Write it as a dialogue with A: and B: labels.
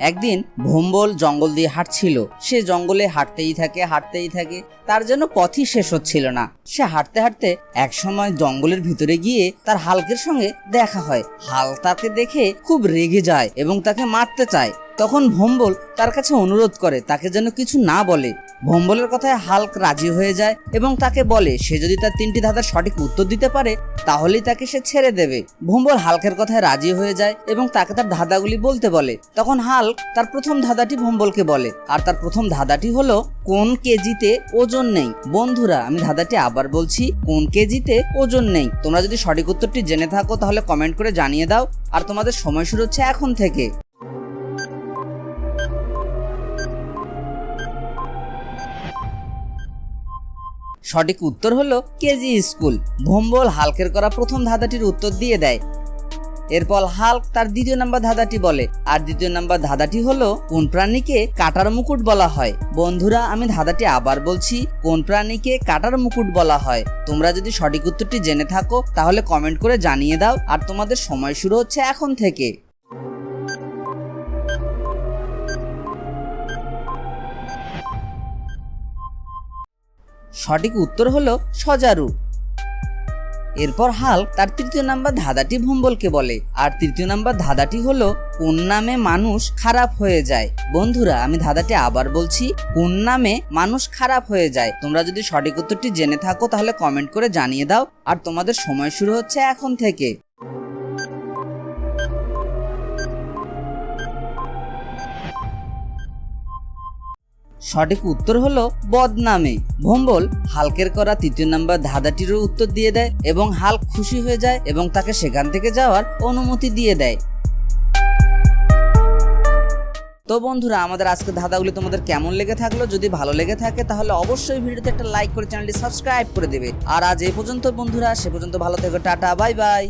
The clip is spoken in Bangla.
A: একদিন ভোম্বল জঙ্গল দিয়ে হাঁটছিল। সে জঙ্গলে হাঁটতেই থাকে হাঁটতেই থাকে। তার যেন পথই শেষ হচ্ছিল না। সে হাঁটতে হাঁটতে এক সময় জঙ্গলের ভিতরে গিয়ে তার হালকের সঙ্গে দেখা হয়। হাল তাকে দেখে খুব রেগে যায় এবং তাকে মারতে চায়। তখন ভোম্বল তার কাছে অনুরোধ করে, তাকে যেন কিছু না বলে। ভোম্বলের কথায় হাল্ক রাজি হয়ে যায় এবং তাকে বলে, সে যদি তার তিনটি ধাঁধার সঠিক উত্তর দিতে পারে, তাহলেই তাকে সে ছেড়ে দেবে। ভোম্বল হালকের কথায় রাজি হয়ে যায় এবং তাকে তার ধাঁধাগুলি বলতে বলে। তখন হাল্ক তার প্রথম ধাঁধাটি ভোম্বলকে বলে, আর তার প্রথম ধাঁধাটি হলো, কোন কেজিতে ওজন নেই? বন্ধুরা, আমি ধাঁধাটি আবার বলছি, কোন কেজিতে ওজন নেই? তোমরা যদি সঠিক উত্তরটি জেনে থাকো, তাহলে কমেন্ট করে জানিয়ে দাও, আর তোমাদের সময় শুরু হচ্ছে এখন থেকে। সঠিক উত্তর হলো কেজি স্কুল। ভোম্বল হালকের করা প্রথম ধাঁধাটির উত্তর দিয়ে দেয়। এরপর হাল্ক তার দ্বিতীয় নাম্বার ধাঁধাটি বলে। আর দ্বিতীয় নাম্বার ধাঁধাটি হলো কোন প্রাণীকে কাটার মুকুট বলা হয়? বন্ধুরা, আমি ধাঁধাটি আবার বলছি, কোন প্রাণীকে কাটার মুকুট বলা হয়? তোমরা যদি সঠিক উত্তরটি জেনে থাকো, তাহলে কমেন্ট করে জানিয়ে দাও। আর তোমাদের সময় শুরু হচ্ছে এখন থেকে। সঠিক উত্তর হলো সজারু। এরপর হাল তার তৃতীয় নাম্বার ধাঁধাটি ভম্বলকে বলে। আর তৃতীয় নাম্বার ধাঁধাটি হলো, কোন নামে মানুষ খারাপ হয়ে যায়। বন্ধুরা, আমি ধাঁধাটি আবার বলছি, কোন নামে মানুষ খারাপ হয়ে যায়। তোমরা যদি সঠিক উত্তরটি জেনে থাকো, তাহলে কমেন্ট করে জানিয়ে দাও। আর তোমাদের সময় শুরু হচ্ছে এখন থেকে। সঠিক উত্তর হলো বদনামে। ভোম্বল হালকের করা তৃতীয় নাম্বার ধাঁধাটিরও উত্তর দিয়ে দেয় এবং হালক খুশি হয়ে যায় এবং তাকে সেখান থেকে যাওয়ার অনুমতি দিয়ে দেয়। তো বন্ধুরা, আমাদের আজকে ধাঁধাগুলি তোমাদের কেমন লেগে থাকল? যদি ভালো লেগে থাকে, তাহলে অবশ্যই ভিডিওতে একটা লাইক করে চ্যানেলটি সাবস্ক্রাইব করে দেবে। আর আজ এই পর্যন্ত বন্ধুরা, সে পর্যন্ত ভালো থেকো, টাটা, বাই বাই।